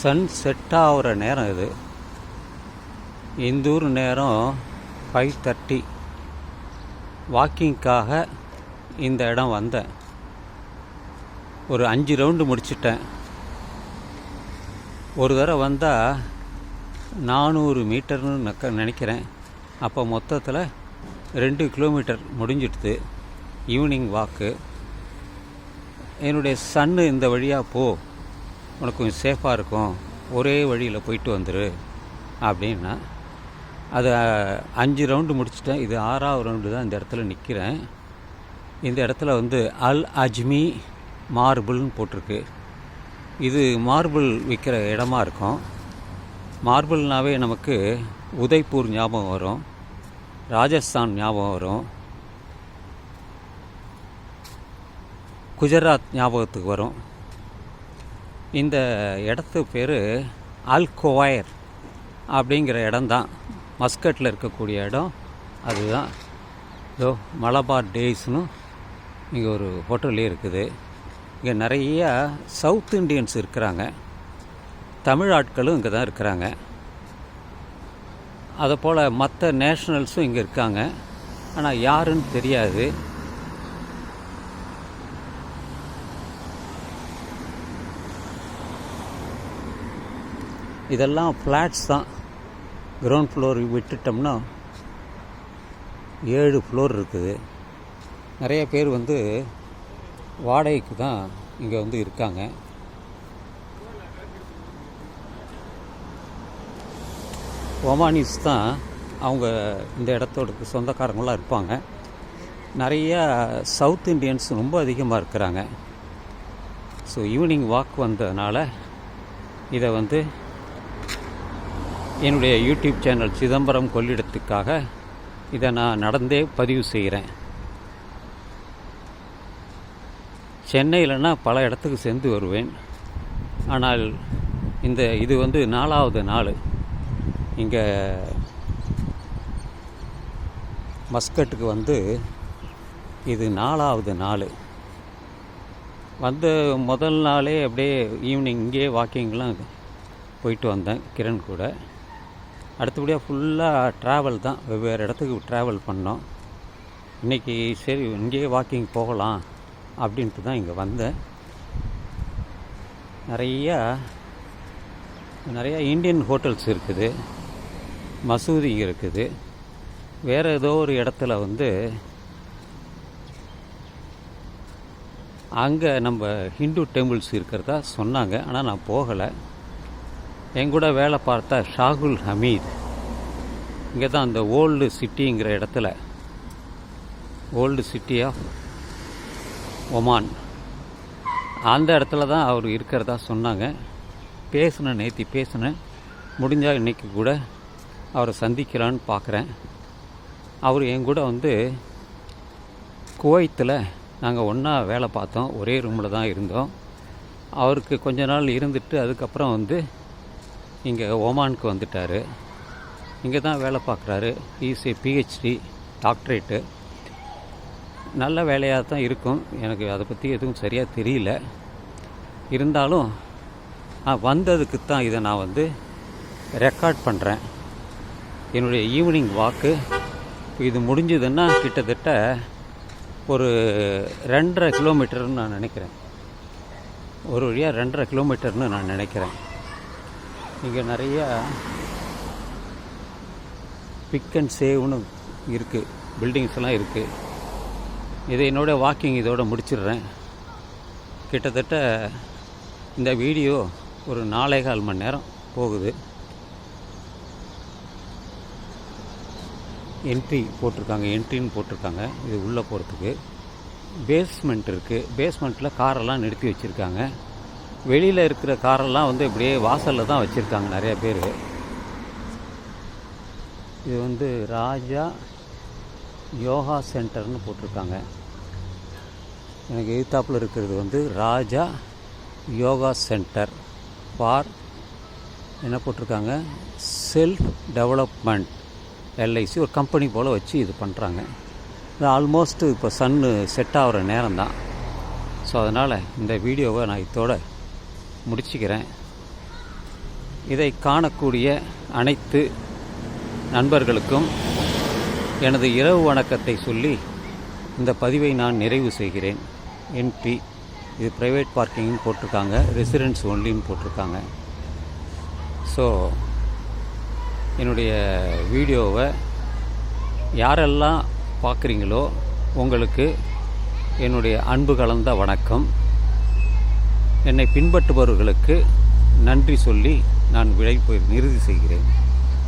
Sun set ஆகிற நேரம் இது. இந்தூர் நேரம் ஃபைவ் தேர்ட்டி வாக்கிங்க்காக இந்த இடம் வந்தேன். ஒரு அஞ்சு ரவுண்டு முடிச்சிட்டேன். ஒரு தடவை வந்தால் நானூறு மீட்டர்னு நக்க நினைக்கிறேன். அப்போ மொத்தத்தில் ரெண்டு கிலோமீட்டர் முடிஞ்சிடுது. ஈவினிங் வாக்கு என்னுடைய சன்னு இந்த வழியாக போ. உனக்கு கொஞ்சம் சேஃபாக இருக்கும். ஒரே வழியில் போயிட்டு வந்துரு. அப்படின்னா அது அஞ்சு ரவுண்டு முடிச்சுட்டேன். இது ஆறாவது ரவுண்டு தான் இந்த இடத்துல நிற்கிறேன் இந்த இடத்துல வந்து அல் அஜ்மி மார்பிள்னு போட்டிருக்கு. இது மார்பிள் விற்கிற இடமா இருக்கும். மார்பிள்னாவே நமக்கு உதய்பூர் ஞாபகம் வரும். ராஜஸ்தான் ஞாபகம் வரும். குஜராத் ஞாபகத்துக்கு வரும். இந்த இடத்து பேர் அல் அப்படிங்கிற இடம்தான். மஸ்கட்டில் இருக்கக்கூடிய இடம் அதுதான். இதோ மலபார் டேஸ்னு இங்கே ஒரு ஹோட்டல்லே இருக்குது. இங்கே நிறைய சவுத் இண்டியன்ஸ் இருக்கிறாங்க. தமிழ் ஆட்களும் இங்கே தான் இருக்கிறாங்க. அதை போல் மற்ற நேஷ்னல்ஸும் இங்கே இருக்காங்க. ஆனால் யாருன்னு தெரியாது. இதெல்லாம் ஃப்ளாட்ஸ் தான். கிரவுண்ட் ஃப்ளோர் விட்டுட்டோம்னா ஏழு ஃப்ளோர் இருக்குது. நிறைய பேர் வந்து வாடகைக்கு தான் இங்கே வந்து இருக்காங்க. ஒமானிஸ் தான் அவங்க இந்த இடத்தோட சொந்தக்காரங்களாக இருப்பாங்க. நிறையா சவுத் இண்டியன்ஸ் ரொம்ப அதிகமாக இருக்கிறாங்க. ஸோ ஈவினிங் வாக் வந்ததுனால இதை வந்து என்னுடைய யூடியூப் சேனல் சிதம்பரம் கொள்ளிடத்துக்காக இதை நான் நடந்தே பதிவு செய்கிறேன். சென்னையிலனா பல இடத்துக்கு சென்று வருவேன். ஆனால் இந்த இது வந்து நாலாவது நாள். இங்கே மஸ்கட்டுக்கு வந்து இது நாலாவது நாள். வந்து முதல் நாளே அப்படியே ஈவினிங் இங்கேயே வாக்கிங்லாம் போயிட்டு வந்தேன் கிரண் கூட. அடுத்தபடியாக ஃபுல்லாக ட்ராவல் தான். வெவ்வேறு இடத்துக்கு ட்ராவல் பண்ணோம். இன்றைக்கி சரி இங்கேயே வாக்கிங் போகலாம் அப்படின்ட்டு தான் இங்கே வந்தேன். நிறையா நிறையா இந்தியன் ஹோட்டல்ஸ் இருக்குது. மசூதி இருக்குது. வேறு ஏதோ ஒரு இடத்துல வந்து அங்கே நம்ம ஹிந்து டெம்பிள்ஸ் இருக்கிறதா சொன்னாங்க. ஆனால் நான் போகலை. எங்கூட வேலை பார்த்த ஷாகுல் ஹமீத். இங்கே தான் அந்த ஓல்டு சிட்டிங்கிற இடத்துல. Old city of Oman. அந்த இடத்துல தான் அவர் இருக்கிறதா சொன்னாங்க. பேசினேன் நேற்று பேசினேன். முடிஞ்சால் இன்றைக்கி கூட அவரை சந்திக்கலான்னு பார்க்குறேன் அவர் என் கூட வந்து குவைத்தில் நாங்கள் ஒன்றா வேலை பார்த்தோம். ஒரே ரூமில் தான் இருந்தோம். அவருக்கு கொஞ்ச நாள் இருந்துட்டு அதுக்கப்புறம் வந்து இங்கே ஓமானுக்கு வந்துட்டார். இங்கே தான் வேலை பார்க்குறாரு. இஸ் ஏ பிஹெச்டி டாக்டரேட்டு நல்ல வேலையாக தான் இருக்கும். எனக்கு அதை பற்றி எதுவும் சரியாக தெரியல. இருந்தாலும் நான் வந்ததுக்கு தான் இதை நான் வந்து ரெக்கார்ட் பண்ணுறேன் என்னுடைய ஈவினிங் வாக்கு இது முடிஞ்சதுன்னா கிட்டத்தட்ட ஒரு ரெண்டரை கிலோமீட்டர்னு நான் நினைக்கிறேன். ஒரு வழியாக ரெண்டரை கிலோமீட்டர்னு நான் நினைக்கிறேன். இங்கே நிறையா பிக் அண்ட் சேவ்னு இருக்குது பில்டிங்ஸ் எல்லாம் இருக்குது இதை என்னோட வாக்கிங் இதோட முடிச்சிடுறேன். கிட்டத்தட்ட இந்த வீடியோ ஒரு நாலே கால் மணி நேரம் போகுது. என்ட்ரி போட்டிருக்காங்க என்ட்ரின்னு போட்டிருக்காங்க. இது உள்ளே போகிறதுக்கு பேஸ்மெண்ட் இருக்குது பேஸ்மெண்ட்டில் காரெல்லாம் நிறுத்தி வச்சுருக்காங்க. வெளியில் இருக்கிற காரெல்லாம் வந்து இப்படியே வாசலில் தான் வச்சுருக்காங்க நிறைய பேர். இது வந்து ராஜா யோகா சென்டர்னு போட்டிருக்காங்க. எனக்கு எழுத்தாப்பில் இருக்கிறது வந்து ராஜா யோகா சென்டர் ஃபார் என்ன போட்டிருக்காங்க? செல்ஃப் டெவலப்மெண்ட் எல்ஐசி ஒரு கம்பெனி போல் வச்சு இது பண்ணுறாங்க இது ஆல்மோஸ்ட் இப்போ சன்னு செட் ஆகிற நேரம் தான் ஸோ அதனால் இந்த வீடியோவை நான் இதோட முடிச்சுக்கிறேன். இதை காணக்கூடிய அனைத்து நண்பர்களுக்கும் எனது இரவு வணக்கத்தை சொல்லி இந்த பதிவை நான் நிறைவு செய்கிறேன். என்பி இது ப்ரைவேட் பார்க்கிங்னு போட்டிருக்காங்க ரெசிடென்ஸ் ஒன்லின்னு போட்டிருக்காங்க. ஸோ என்னுடைய வீடியோவை யாரெல்லாம் பார்க்குறீங்களோ உங்களுக்கு என்னுடைய அன்பு கலந்த வணக்கம். என்னை பின்பற்றுபவர்களுக்கு நன்றி சொல்லி நான் விடை நிறுதி செய்கிறேன்.